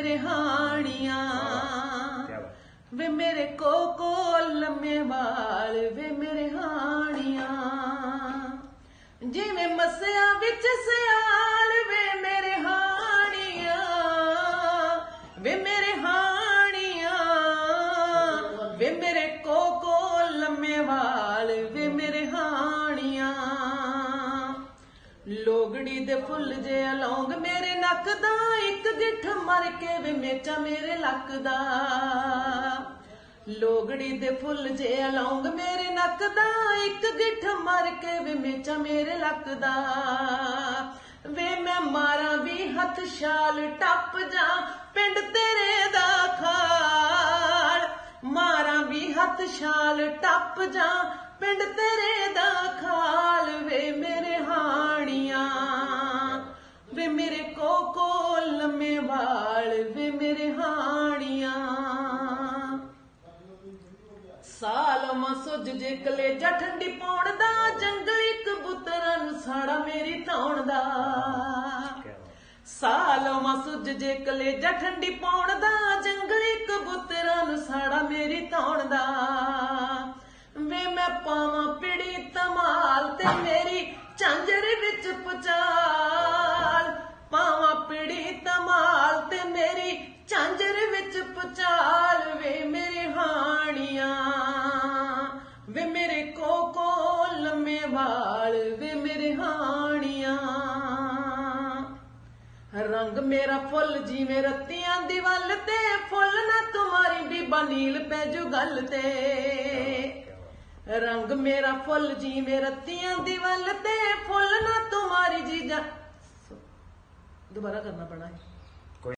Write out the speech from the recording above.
ਮੇਰੇ ਹਾਣੀਆਂ ਵੇ ਮੇਰੇ ਕੋਕੋ ਲੰਮੇ ਵਾਲ ਵੇ ਮੇਰੇ ਹਾਣੀਆਂ। ਜਿਵੇਂ ਮਸਿਆ ਵਿੱਚ ਸਿਆਲ ਵੇ ਮੇਰੇ ਹਾਣੀਆਂ। ਵੇ ਮੇਰੇ ਹਾਣੀਆਂ। ਵੇ ਮੇਰੇ ਲੋਗੜੀ ਦੇ ਫੁੱਲ ਜੇ ਲੌਂਗ ਮੇਰੇ ਨੱਕ ਦਾ, ਇੱਕ ਗਿੱਠ ਮਰ ਕੇ ਵੇ ਮੇਚਾ ਮੇਰੇ ਲੱਕ ਦਾ। ਲੋਗੜੀ ਦੇ ਫੁੱਲ ਜੇ ਲੌਂਗ ਮੇਰੇ ਨੱਕ ਦਾ, ਇੱਕ ਗਿੱਠ ਮਰ ਕੇ ਵੇ ਮੇਚਾ ਮੇਰੇ ਲੱਕ ਦਾ। ਵੇ ਮੈਂ ਮਾਰਾਂ ਵੀ ਹੱਥ ਛਾਲ ਟੱਪ ਜਾ ਪਿੰਡ ਤੇਰੇ ਦਾ ਖਾਲ। ਮਾਰਾਂ ਵੀ ਹੱਥ ਛਾਲ ਟੱਪ ਜਾ ਪਿੰਡ ਤੇਰੇ ਸਾਲ ਮਾ ਸੁੱਜ ਜੇ ਕਲੇਜਾ ਠੰਡੀ ਪਾਉਣ ਦਾ ਜੰਗਲੀ ਕਬੂਤਰਾਂ ਨੂੰ ਸਾੜਾ ਮੇਰੀ ਧੌਣ ਦਾ। ਸਾਲ ਮਾ ਸੁੱਜ ਜੇ ਕਲੇਜਾ ਠੰਡੀ ਪਾਉਣ ਦਾ ਜੰਗਲੀ ਕਬੂਤਰਾਂ ਨੂੰ ਸਾੜਾ ਮੇਰੀ ਧੌਣ ਦਾ। ਵੇ ਮੈਂ ਪਾਵਾਂ ਪਿੜੀ ਤਮਾਲ ਤੇ ਵਾਲ ਵੇ ਮੇਰੇ ਹਾਣੀਆਂ। ਰੰਗ ਮੇਰਾ ਫੁੱਲ ਜਿਵੇਂ ਰੱਤੀਆਂ ਦੀ ਵੱਲ ਤੇ, ਫੁੱਲ ਨਾ ਤੁਮਾਰੀ ਬੀਬਾ ਨੀਲ ਪੈ ਜੂ ਗੱਲ ਤੇ। ਰੰਗ ਮੇਰਾ ਫੁੱਲ ਜਿਵੇਂ ਰੱਤੀਆਂ ਦੀ ਵੱਲ ਤੇ, ਫੁੱਲ ਨਾ ਤੁਮਾਰੀ ਜੀਜਾ ਦੁਬਾਰਾ ਕਰਨਾ ਪੈਣਾ ਹੈ।